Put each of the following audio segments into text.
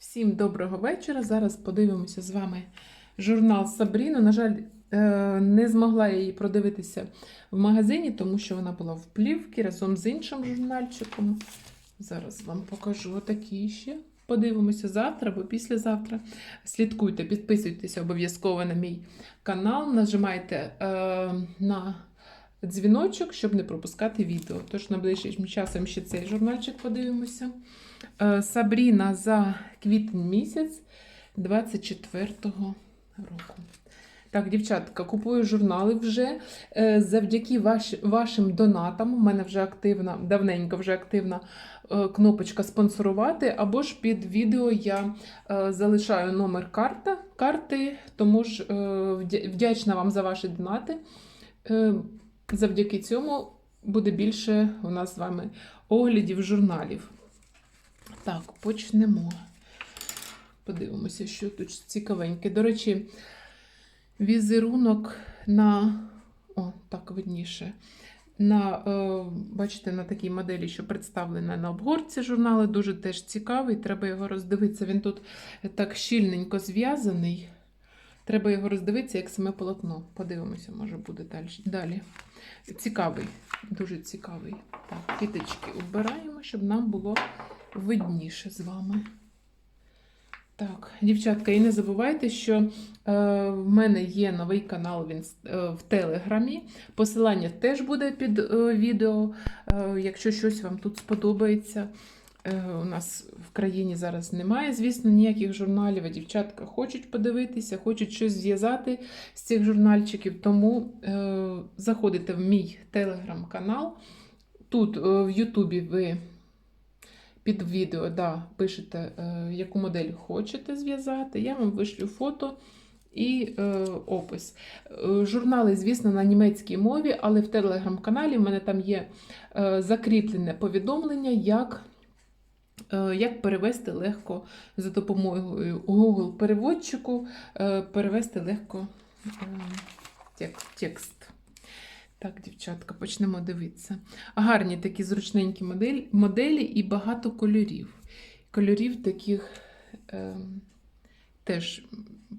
Всім доброго вечора. Зараз подивимося з вами журнал Сабріна. На жаль, е, не змогла я її продивитися в магазині, тому що вона була в плівці разом з іншим журнальчиком. Зараз вам покажу отакі ще. Подивимося завтра або післязавтра. Слідкуйте, підписуйтеся обов'язково на мій канал, нажимайте е, на дзвіночок, щоб не пропускати відео. Тож найближчим часом ще цей журнальчик подивимося. Е, Сабріна за квітень місяць 24-го року. Так, дівчатка, купую журнали вже. Е, Завдяки ваш, вашим донатам. У мене вже активна, давненько вже активна е, кнопочка спонсорувати. Або ж під відео я залишаю номер карта, карти, тому ж вдячна вам за ваші донати. Завдяки цьому буде більше у нас з вами оглядів журналів. Так, почнемо. Подивимося, що тут цікавеньке. До речі, візерунок на. О, так видніше. На, е, бачите, на такій моделі, що представлена на обгорці журналу, дуже теж цікавий. Треба його роздивитися. Він тут так щільненько зв'язаний. Треба його роздивитися, як саме полотно. Подивимося, може буде далі. Цікавий, дуже цікавий. Так, квіточки убираємо, щоб нам було видніше з вами. Так, дівчатка, і не забувайте, що е, в мене є новий канал він, е, в Телеграмі. Посилання теж буде під е, відео. Е, якщо щось вам тут сподобається. Е, у нас в країні зараз немає, звісно, ніяких журналів, а дівчатка хочуть подивитися, хочуть щось зв'язати з цих журнальчиків. Тому е, заходите в мій телеграм-канал. Тут е, в Ютубі ви під відео да, пишете, яку модель хочете зв'язати. Я вам вишлю фото і е, опис. Журнали, звісно, на німецькій мові, але в телеграм-каналі в мене там є е, закріплене повідомлення, як. Е, Як перевести легко за допомогою Google переводчику, е, перевести легко е, текст. Так, дівчатка, почнемо дивитися. Гарні такі зручненькі моделі, моделі і багато кольорів. Кольорів таких е, теж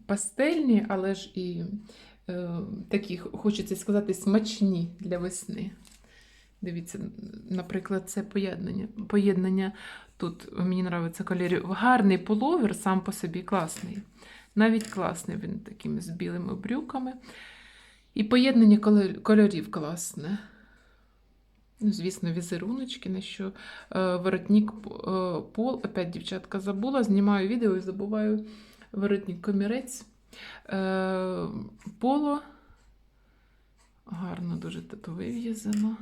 пастельні, але ж і е, такі, хочеться сказати, смачні для весни. Дивіться, наприклад, це поєднання. поєднання тут мені подобається кольорів. Гарний пуловер сам по собі класний. Навіть класний він такими з білими брюками. І поєднання кольорів класне. Ну, звісно, візеруночки, на що е, воротник е, пол. Опять дівчатка забула, знімаю відео і забуваю воротник комірець. Е, поло. Гарно дуже тут вив'язано.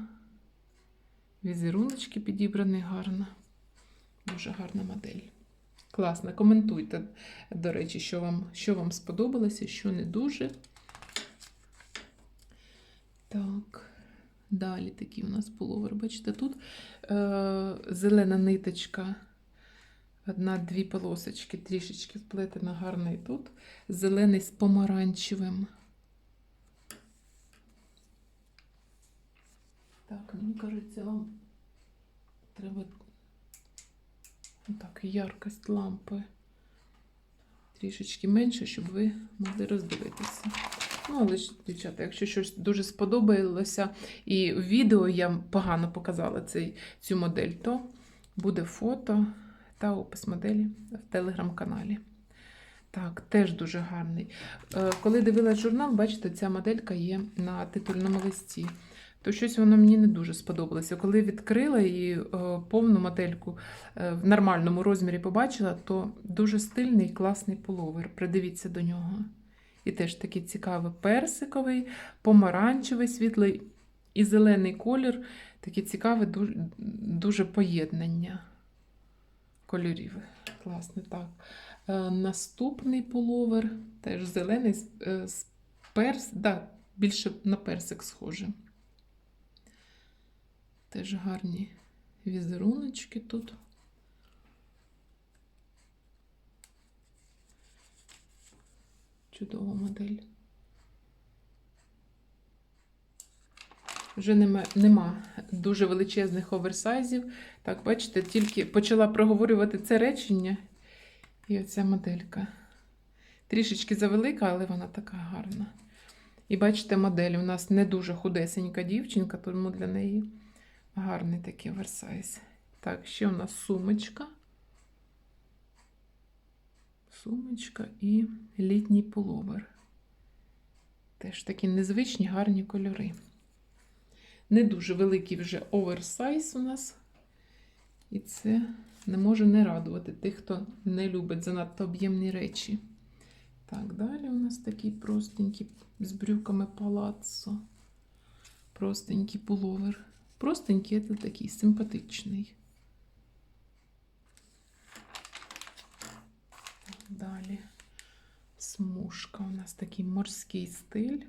Візеруночки підібрані гарно. Дуже гарна модель. Класно. Коментуйте, до речі, що вам, що вам сподобалося, що не дуже. Так, далі такий у нас пуловер. Бачите, тут е, зелена ниточка, одна-дві полосочки, трішечки вплетена гарна і тут. Зелений з помаранчевим. Так, мені кажеться, вам треба так, яркость лампи трішечки менше, щоб ви могли роздивитися. Ну, але дівчата, якщо щось дуже сподобалося, і в відео я погано показала цей, цю модель, то буде фото та опис моделі в телеграм-каналі. Так, теж дуже гарний. Е, Коли дивилась журнал, бачите, ця моделька є на титульному листі. То щось воно мені не дуже сподобалося. Коли відкрила і е, повну модельку е, в нормальному розмірі побачила, то дуже стильний, класний пуловер. Придивіться до нього. І теж такий цікавий персиковий, помаранчевий, світлий і зелений колір. Таке цікаве дуже, поєднання кольорів. Класне, так. Е, наступний пуловер, теж зелений з перс, да, більше на персик схоже. Теж гарні візеруночки тут. Чудова модель. Вже нема, нема дуже величезних оверсайзів. Так, бачите, тільки почала проговорювати це речення, І оця моделька. Трішечки завелика, але вона така гарна. І бачите, модель у нас не дуже худесенька дівчинка, тому для неї гарний такий оверсайз. Так, ще у нас сумочка. Сумочка і літній пуловер. Теж такі незвичні гарні кольори. Не дуже великий вже оверсайз у нас. І це не може не радувати тих, хто не любить занадто об'ємні речі. Так, далі у нас такий простенький з брюками палаццо. Простенький пуловер. Простенький це такий симпатичний. Далі смужка. У нас такий морський стиль.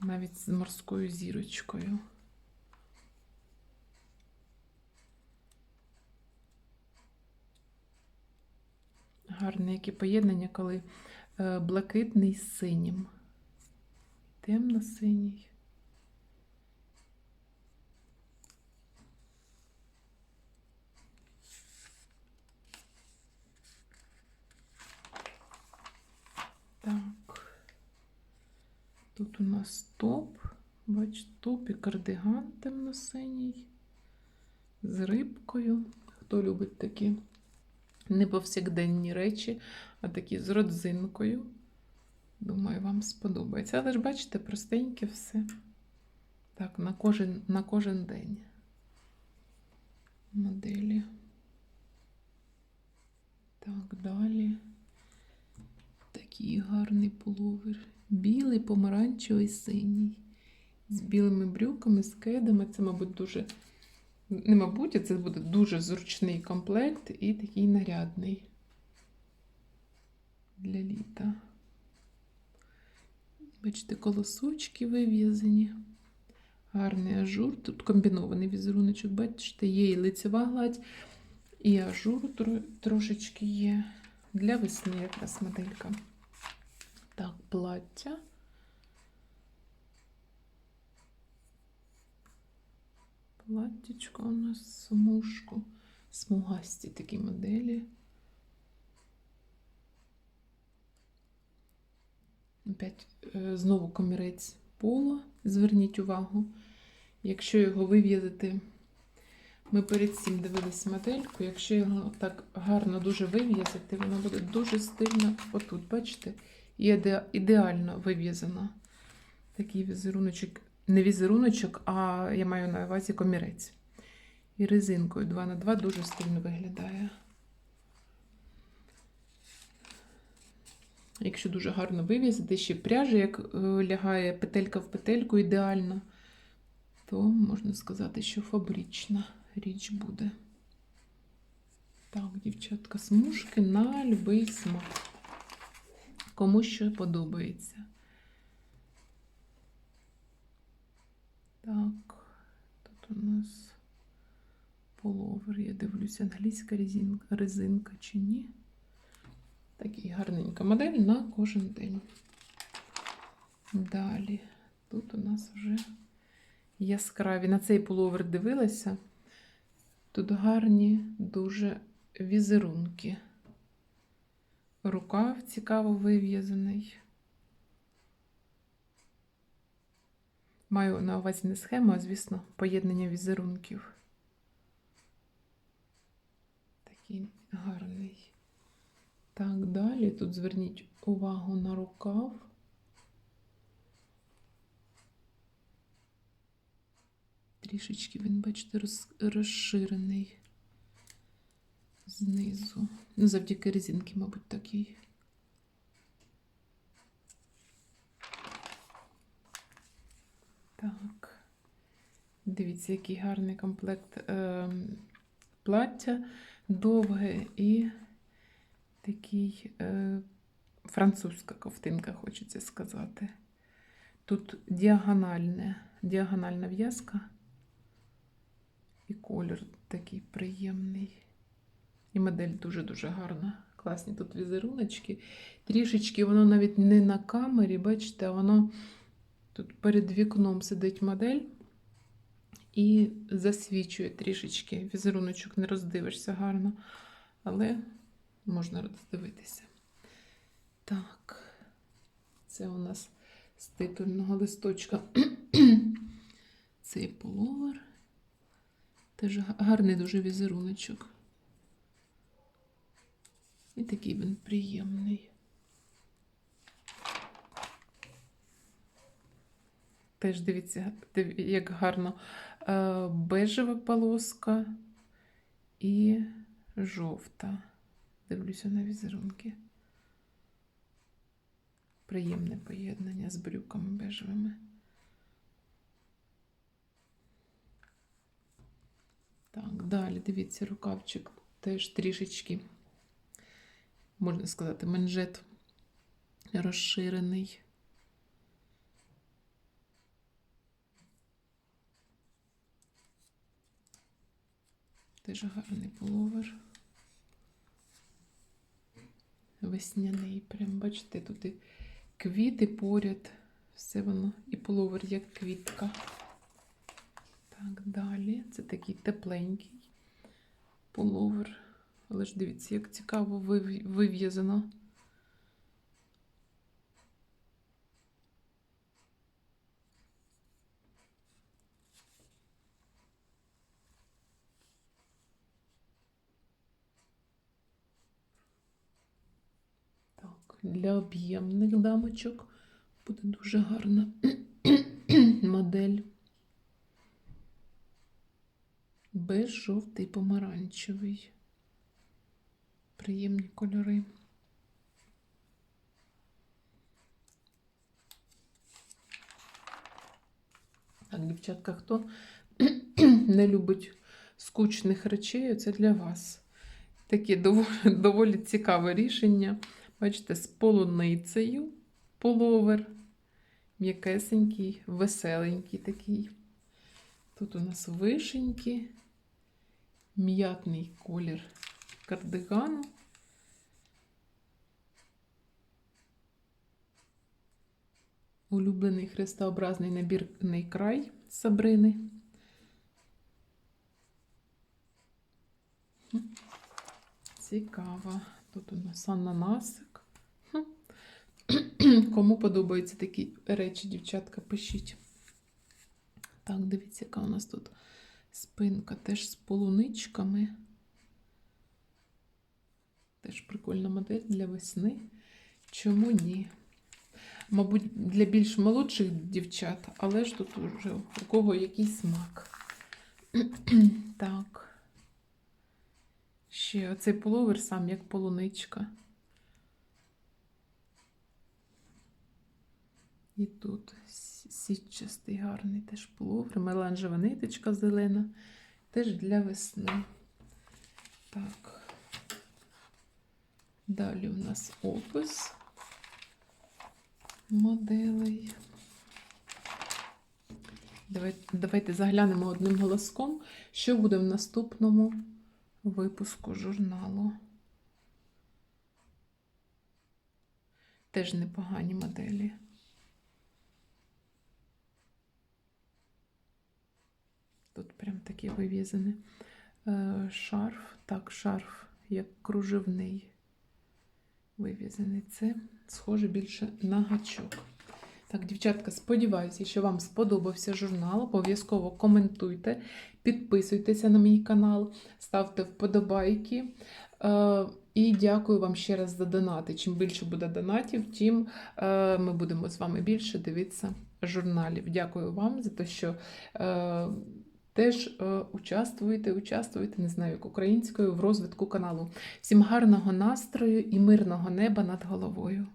Навіть з морською зірочкою. Гарне яке поєднання, коли е, блакитний з синім. Темно-синій. Так. Тут у нас топ. Бачите, топ і кардиган темно-синій. З рибкою. Хто любить такі не повсякденні речі, а такі з родзинкою. Думаю, вам сподобається. Але ж бачите, простеньке все. Так, на кожен, на кожен день. Моделі. Так, далі. Гарний пуловер. Білий, помаранчевий, синій. З білими брюками, з кедами. Це, мабуть, дуже. Не мабуть, а це буде дуже зручний комплект і такий нарядний для літа. Бачите, колосочки вив'язані. Гарний ажур. Тут комбінований візеруночок, бачите, є і лицева гладь, і ажур трошечки є. Для весни якраз моделька. Так, плаття. Платтячко у нас смужку. Смугасті такі моделі. Опять е, знову комірець поло. Зверніть увагу. Якщо його вив'язати, ми перед цим дивились модельку. Якщо його так гарно дуже вив'язати, воно буде дуже стильно. Отут, бачите, іде- ідеально вив'язано. Такий візеруночок, не візеруночок, а я маю на увазі комірець. І резинкою 2 на 2 дуже стильно виглядає. Якщо дуже гарно вив'язати, ще пряжа, як е, лягає петелька в петельку ідеально, то можна сказати, що фабрична річ буде. Так, дівчатка, смужки на любий смак. Кому що подобається. Так, тут у нас половер. Я дивлюся, англійська резинка, резинка чи ні. Такий гарненька модель на кожен день. Далі. Тут у нас вже яскраві. На цей пуловер дивилася. Тут гарні дуже візерунки. Рукав цікаво вив'язаний. Маю на увазі не схему, а, звісно, поєднання візерунків. Такий гарний. Так, далі тут зверніть увагу на рукав. Трішечки він, бачите, розширений знизу. Ну, завдяки резинки, мабуть, такий. Так. Дивіться, який гарний комплект е, плаття довге і такий е, французька ковтинка, хочеться сказати. Тут діагональне, діагональна в'язка і колір такий приємний. І модель дуже-дуже гарна. Класні тут візеруночки. Трішечки воно навіть не на камері, бачите, воно тут перед вікном сидить модель і засвічує трішечки. Візеруночок не роздивишся гарно. Але можна роздивитися. Так, це у нас з титульного листочка. Цей половер. Теж гарний дуже візеруночок. І такий він приємний. Теж дивіться, як гарно е, бежева полоска і жовта. Дивлюся на візерунки. Приємне поєднання з брюками бежевими. Так, далі дивіться, рукавчик теж трішечки, можна сказати, манжет розширений. Теж гарний пуловер. Весняний. Прям бачите, тут і квіти поряд. Все воно і пуловер як квітка. Так, далі. Це такий тепленький пуловер. Але ж дивіться, як цікаво вив'язано. Так, для об'ємних дамочок буде дуже гарна модель. Без жовтий помаранчевий. Приємні кольори. Так, дівчатка, хто не любить скучних речей, це для вас. Таке доволі, доволі цікаве рішення. Бачите, з полуницею половер. М'якесенький, веселенький такий. Тут у нас вишеньки, м'ятний колір кардигану. Улюблений хрестообразний набірний край Сабрини. Цікаво. Тут у нас ананасик. Кому подобаються такі речі, дівчатка, пишіть. Так, дивіться, яка у нас тут спинка теж з полуничками. Теж прикольна модель для весни. Чому ні? Мабуть, для більш молодших дівчат, але ж тут вже у кого який смак. так. Ще оцей пуловер сам як полуничка. І тут сітчастий гарний теж пуловер, меланжева ниточка зелена, теж для весни. Так. Далі у нас опис моделей. Давайте, давайте заглянемо одним голоском, що буде в наступному випуску журналу. Теж непогані моделі. Тут прям таке вив'язане. Е, Шарф, так, шарф як кружевний вив'язаний. Це схоже більше на гачок. Так, дівчатка, сподіваюся, що вам сподобався журнал. Обов'язково коментуйте, підписуйтеся на мій канал, ставте вподобайки. Е, І дякую вам ще раз за донати. Чим більше буде донатів, тим е, ми будемо з вами більше дивитися журналів. Дякую вам за те, що е, теж е, участвуєте, участвуєте, не знаю, як українською в розвитку каналу. Всім гарного настрою і мирного неба над головою.